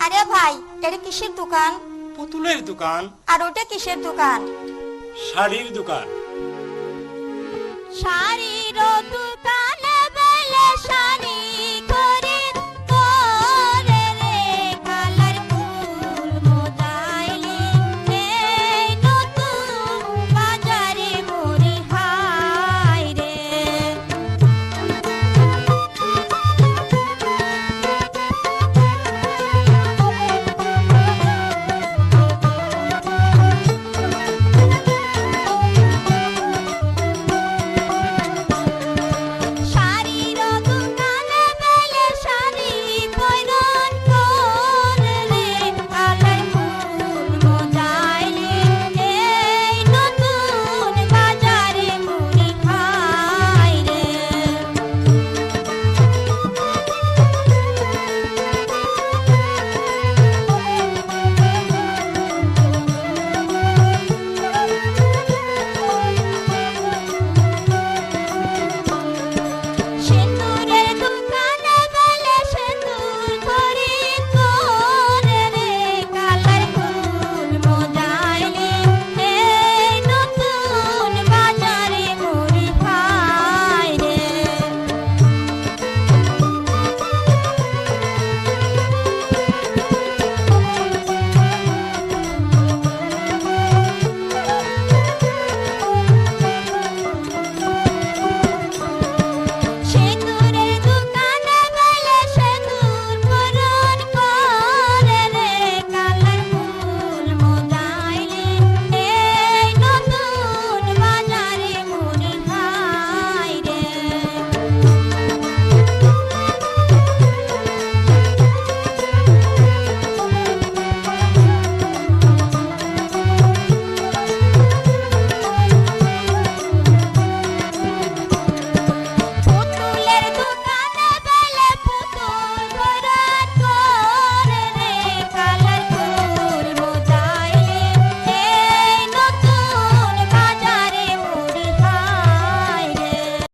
আরে ভাই এটা কিসের দোকান? পুতুলের দোকান। আর ওটা কিসের দোকান? শাড়ির দোকান। শাড়ির